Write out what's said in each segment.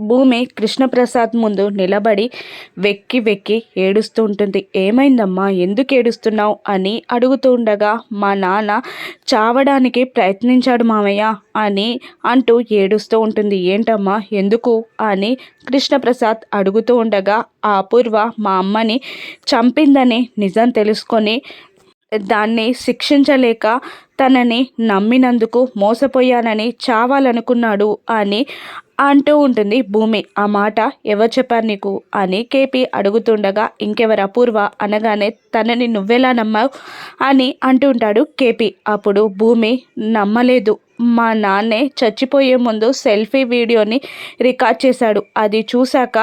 భూమి కృష్ణప్రసాద్ ముందు నిలబడి వెక్కి వెక్కి ఏడుస్తూ ఉంటుంది. ఏమైందమ్మా? ఎందుకు ఏడుస్తున్నావు? అని అడుగుతూ ఉండగా మా నాన్న చావడానికి ప్రయత్నించాడు మామయ్య అని అంటూ ఏడుస్తూ ఉంటుంది. ఏంటమ్మా? ఎందుకు? అని కృష్ణప్రసాద్ అడుగుతూ ఉండగా ఆ అపూర్వ మా అమ్మని చంపిందని నిజం తెలుసుకొని దాన్ని శిక్షించలేక తనని నమ్మినందుకు మోసపోయానని చావాలనుకున్నాడు అని అంటూ ఉంటుంది. భూమి ఆ మాట ఎవరు చెప్పారు నీకు? అని కేపీ అడుగుతుండగా ఇంకెవరు అపూర్వ అనగానే తనని నువ్వెలా నమ్మావు? అని అంటూ ఉంటాడు కేపీ. అప్పుడు భూమి నమ్మలేదు. మా నాన్నే చచ్చిపోయే ముందు సెల్ఫీ వీడియోని రికార్డ్ చేశాడు. అది చూశాక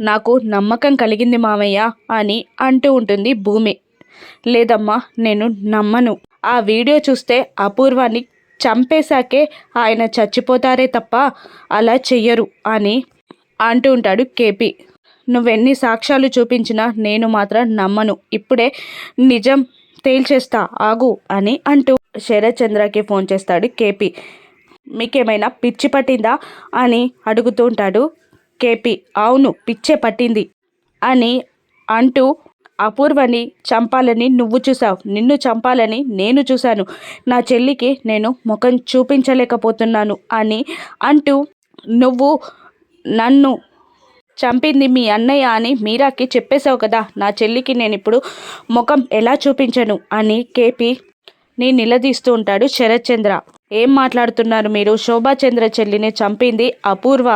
నాకు నమ్మకం కలిగింది మామయ్య అని అంటూ ఉంటుంది భూమి. లేదమ్మా నేను నమ్మను. ఆ వీడియో చూస్తే అపూర్వాన్ని చంపేశాకే ఆయన చచ్చిపోతారే తప్ప అలా చెయ్యరు అని అంటూ ఉంటాడు కేపీ. నువ్వెన్ని సాక్ష్యాలు చూపించినా నేను మాత్రం నమ్మను. ఇప్పుడే నిజం తేల్చేస్తా ఆగు అని అంటూ శరత్చంద్రకి ఫోన్ చేస్తాడు కేపీ. మీకేమైనా పిచ్చి పట్టిందా అని అడుగుతూ ఉంటాడు కేపీ. అవును పిచ్చే పట్టింది అని అంటూ అపూర్వని చంపాలని నువ్వు చూసావు నిన్ను చంపాలని నేను చూశాను. నా చెల్లికి నేను ముఖం చూపించలేకపోతున్నాను అని అంటూ నువ్వు నన్ను చంపింది మీ అన్నయ్య అని మీరాకి చెప్పేశావు కదా. నా చెల్లికి నేను ఇప్పుడు ముఖం ఎలా చూపించను అని కేపీ ని నిలదీస్తూ ఉంటాడు శరత్చంద్ర ఏం మాట్లాడుతున్నారు మీరు? శోభాచంద్ర చెల్లిని చంపింది అపూర్వ.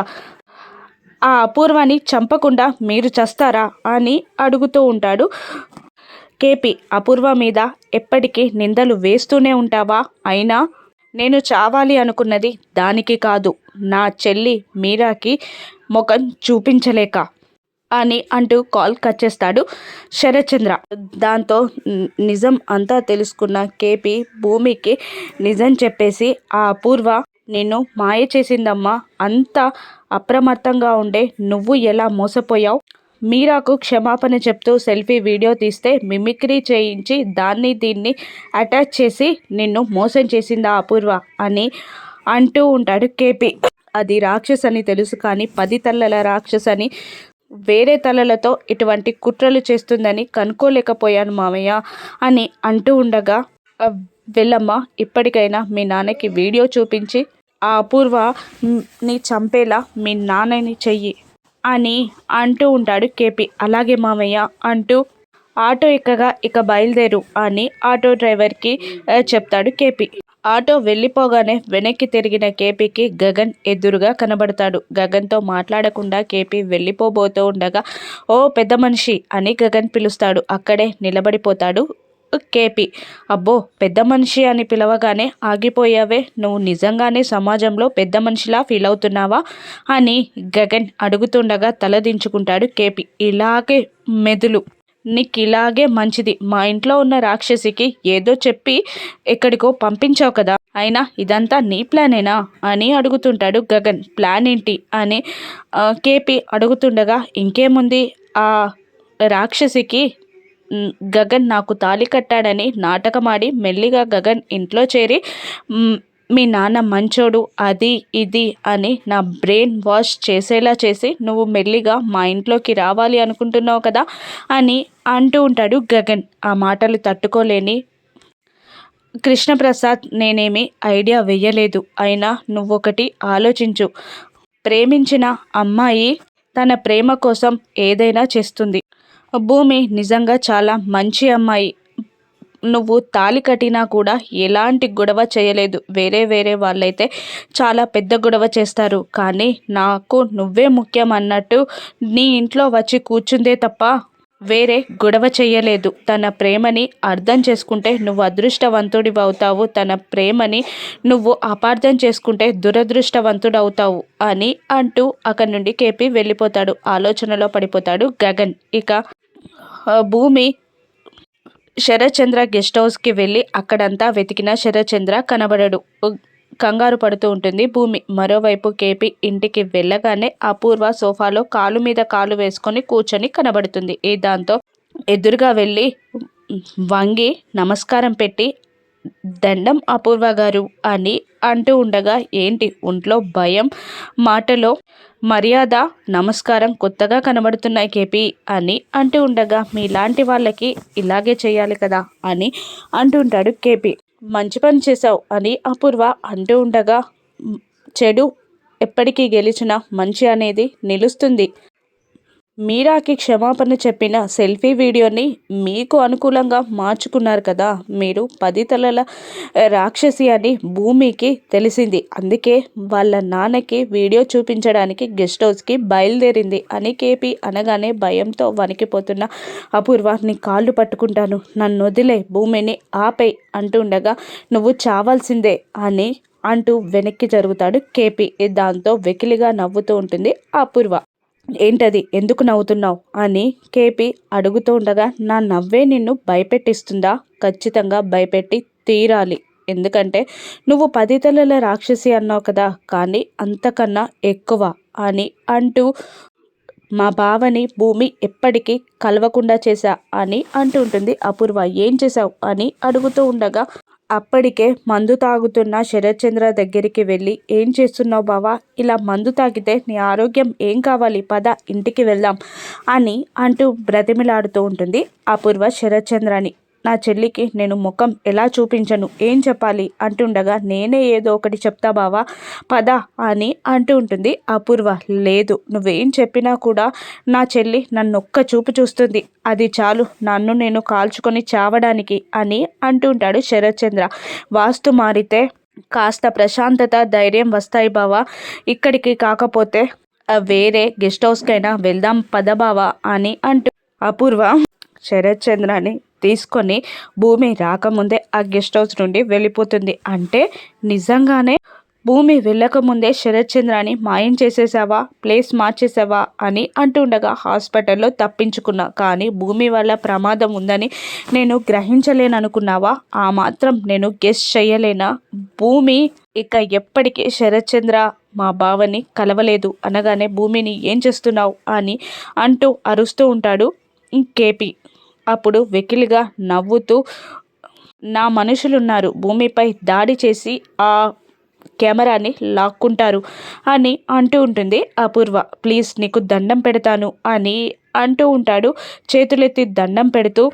ఆ అపూర్వాన్ని చంపకుండా మీరు చస్తారా అని అడుగుతూ ఉంటాడు. కేపీ అపూర్వ మీద ఎప్పటికీ నిందలు వేస్తూనే ఉంటావా? అయినా నేను చావాలి అనుకున్నది దానికి కాదు. నా చెల్లి మీరాకి ముఖం చూపించలేక అని అంటూ కాల్ కట్ చేస్తాడు శరత్చంద్ర. దాంతో నిజం అంతా తెలుసుకున్న కేపీ భూమికి నిజం చెప్పేసి ఆ అపూర్వ నిన్ను మాయ చేసిందమ్మా. అంతా అప్రమత్తంగా ఉండే నువ్వు ఎలా మోసపోయావు? మీరాకు క్షమాపణ చెప్తూ సెల్ఫీ వీడియో తీస్తే మిమిక్రీ చేయించి దాన్ని దీన్ని అటాచ్ చేసి నిన్ను మోసం చేసిందా అపూర్వ అని అంటూ ఉంటాడు కేపీ. అది రాక్షస్ అని తెలుసు కానీ పది తలల రాక్షస్ అని వేరే తలలతో ఇటువంటి కుట్రలు చేస్తుందని కనుక్కోలేకపోయాను మామయ్య అని అంటూ ఉండగా వెళ్ళమ్మా ఇప్పటికైనా మీ నాన్నకి వీడియో చూపించి ఆ అపూర్వ ని చంపేలా మీ నాన్నని చెయ్యి అని అంటూ ఉంటాడు కేపీ. అలాగే మామయ్య అంటూ ఆటో ఎక్కగా ఇక బయలుదేరు అని ఆటో డ్రైవర్కి చెప్తాడు కేపీ. ఆటో వెళ్ళిపోగానే వెనక్కి తిరిగిన కేపీకి గగన్ ఎదురుగా కనబడతాడు. గగన్తో మాట్లాడకుండా కేపీ వెళ్ళిపోబోతూ ఉండగా ఓ పెద్ద మనిషి అని గగన్ పిలుస్తాడు. అక్కడే నిలబడిపోతాడు కేపీ. అబ్బో పెద్ద మనిషి అని పిలవగానే ఆగిపోయావే. నువ్వు నిజంగానే సమాజంలో పెద్ద మనిషిలా ఫీల్ అవుతున్నావా? అని గగన్ అడుగుతుండగా తలదించుకుంటాడు కేపీ. ఇలాగే మెదులు. నీకు ఇలాగే మంచిది. మా ఇంట్లో ఉన్న రాక్షసికి ఏదో చెప్పి ఎక్కడికో పంపించావు కదా. అయినా ఇదంతా నీ ప్లానేనా? అని అడుగుతుంటాడు గగన్. ప్లాన్ ఏంటి? అని కేపీ అడుగుతుండగా ఇంకేముంది? ఆ రాక్షసికి గగన్ నాకు తాళి కట్టాడని నాటకమాడి మెల్లిగా గగన్ ఇంట్లో చేరి మీ నాన్న మంచోడు అది ఇది అని నా బ్రెయిన్ వాష్ చేసేలా చేసి నువ్వు మెల్లిగా మా ఇంట్లోకి రావాలి అనుకుంటున్నావు కదా అని అంటూ ఉంటాడు గగన్. ఆ మాటలు తట్టుకోలేని కృష్ణప్రసాద్ నేనేమి ఐడియా వెయ్యలేదు. అయినా నువ్వొకటి ఆలోచించు. ప్రేమించిన అమ్మాయి తన ప్రేమ కోసం ఏదైనా చేస్తుంది. భూమి నిజంగా చాలా మంచి అమ్మాయి. నువ్వు తాలి కట్టినా కూడా ఎలాంటి గొడవ చేయలేదు. వేరే వేరే వాళ్ళైతే చాలా పెద్ద గొడవ చేస్తారు. కానీ నాకు నువ్వే ముఖ్యం అన్నట్టు నీ ఇంట్లో వచ్చి కూర్చుందే తప్ప వేరే గొడవ చేయలేదు. తన ప్రేమని అర్థం చేసుకుంటే నువ్వు అదృష్టవంతుడివి అవుతావు. తన ప్రేమని నువ్వు అపార్థం చేసుకుంటే దురదృష్టవంతుడు అవుతావు అని అంటూ అక్కడి నుండి కేపీ వెళ్ళిపోతాడు. ఆలోచనలో పడిపోతాడు గగన్. ఇక భూమి శరత్చంద్ర గెస్ట్ హౌస్కి వెళ్ళి అక్కడంతా వెతికిన శరత్చంద్ర కనబడడు. కంగారు పడుతూ ఉంటుంది భూమి. మరోవైపు కేపి ఇంటికి వెళ్ళగానే అపూర్వ సోఫాలో కాలు మీద కాలు వేసుకొని కూర్చొని కనబడుతుంది. ఈ దాంతో ఎదురుగా వెళ్ళి వంగి నమస్కారం పెట్టి దండం అపూర్వ గారు అని అంటూ ఉండగా ఏంటి ఒంట్లో భయం? మాటలో మర్యాద నమస్కారం కొత్తగా కనబడుతున్నాయి కేపీ అని అంటూ ఉండగా మీలాంటి వాళ్ళకి ఇలాగే చేయాలి కదా అని అంటుంటాడు కేపీ. మంచి పని చేశావు అని అపూర్వ అంటూ ఉండగా చెడు. ఎప్పటికీ గెలిచిన మంచి అనేది నిలుస్తుంది. మీరాకి క్షమాపణ చెప్పిన సెల్ఫీ వీడియోని మీకు అనుకూలంగా మార్చుకున్నారు కదా. మీరు పది తలల రాక్షసి అని భూమికి తెలిసింది. అందుకే వాళ్ళ నాన్నకి వీడియో చూపించడానికి గెస్ట్ హౌస్కి బయలుదేరింది అని కేపీ అనగానే భయంతో వణికిపోతున్న అపూర్వ నీ కాళ్ళు పట్టుకుంటాను. నన్ను వదిలే. భూమిని ఆపై అంటుండగా నువ్వు చావాల్సిందే అని అంటూ వెనక్కి జరుగుతాడు కేపీ. దాంతో వెకిలిగా నవ్వుతూ ఉంటుంది అపూర్వ. ఏంటది? ఎందుకు నవ్వుతున్నావు? అని కేపీ అడుగుతూ ఉండగా నా నవ్వే నిన్ను భయపెట్టిస్తుందా? ఖచ్చితంగా భయపెట్టి తీరాలి. ఎందుకంటే నువ్వు పది తలల రాక్షసి అన్నావు కదా కానీ అంతకన్నా ఎక్కువ అని అంటూ మా బావని భూమి ఎప్పటికీ కలవకుండా చేశా అని అంటుంటుంది అపూర్వ. ఏం చేశావు? అని అడుగుతూ ఉండగా అప్పటికే మందు తాగుతున్న శరత్చంద్ర దగ్గరికి వెళ్ళి ఏం చేస్తున్నావు బావా? ఇలా మందు తాగితే నీ ఆరోగ్యం ఏం కావాలి? పద ఇంటికి వెళ్దాం అని అంటూ బ్రతిమిలాడుతూ ఉంటుంది అపూర్వ శరత్చంద్రని. నా చెల్లికి నేను ముఖం ఎలా చూపించను? ఏం చెప్పాలి? అంటుండగా నేనే ఏదో ఒకటి చెప్తా బావా పద అని అంటూ ఉంటుంది. అపూర్వ లేదు నువ్వేం చెప్పినా కూడా నా చెల్లి నన్ను ఒక్క చూపు చూస్తుంది. అది చాలు నన్ను నేను కాల్చుకొని చావడానికి అని అంటుంటాడు శరత్చంద్ర. వాస్తు మారితే కాస్త ప్రశాంతత ధైర్యం వస్తాయి బావా. ఇక్కడికి కాకపోతే వేరే గెస్ట్ హౌస్కైనా వెళ్దాం పద బావా అని అంటూ అపూర్వ శరత్చంద్రని తీసుకొని భూమి రాకముందే ఆ గెస్ట్ హౌస్ నుండి వెళ్ళిపోతుంది. అంటే నిజంగానే భూమి వెళ్ళకముందే శరత్చంద్రాని మాయం చేసేసావా? ప్లేస్ మార్చేసావా? అని అంటుండగా హాస్పిటల్లో తప్పించుకున్నా. కానీ భూమి వల్ల ప్రమాదం ఉందని నేను గ్రహించలేననుకున్నావా? ఆ మాత్రం నేను గెస్ట్ చేయలేనా భూమి ఇక ఎప్పటికీ శరత్చంద్ర మా బావని కలవలేదు. అనగానే భూమిని ఏం చేస్తున్నావు? అని అంటూ అరుస్తూ ఉంటాడు కేపీ అప్పుడు వెకిలిగా నవ్వుతూ నా మనుషులున్నారు భూమిపై దాడి చేసి ఆ కెమెరాని లాక్కుంటారు అని అంటూ ఉంటుంది అపూర్వ. ప్లీజ్ నీకు దండం పెడతాను అని అంటూ ఉంటాడు. చేతులెత్తి దండం పెడుతూ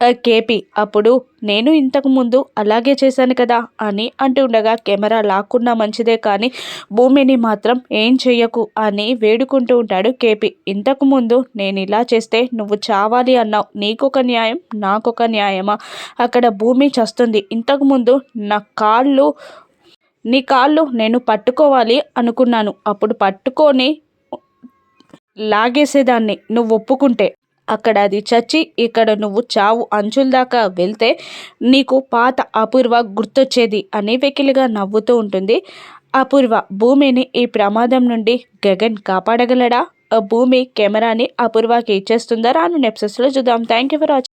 కేపీ అప్పుడు నేను ఇంతకు ముందు అలాగే చేశాను కదా అని అంటుండగా కెమెరా లాక్కున్నా మంచిదే కానీ భూమిని మాత్రం ఏం చెయ్యకు అని వేడుకుంటూ ఉంటాడు కేపీ. ఇంతకుముందు నేను ఇలా చేస్తే నువ్వు చావాలి అన్నావు. నీకొక న్యాయం నాకొక న్యాయమా? అక్కడ భూమి చస్తుంది. ఇంతకుముందు నా కాళ్ళు నీ కాళ్ళు నేను పట్టుకోవాలి అనుకున్నాను. అప్పుడు పట్టుకొని లాగేసేదాన్ని నువ్వు ఒప్పుకుంటే. అక్కడ అది చచ్చి ఇక్కడ నువ్వు చావు అంచుల దాకా వెళ్తే నీకు పాత అపూర్వ గుర్తొచ్చేది అని వెకిలిగా నవ్వుతూ ఉంటుంది. అపూర్వ భూమిని ఈ ప్రమాదం నుండి గగన్ కాపాడగలడా? భూమి కెమెరాని అపూర్వకి ఇచ్చేస్తుందా? రాను నెప్సెస్లో చూద్దాం. Thank you for watching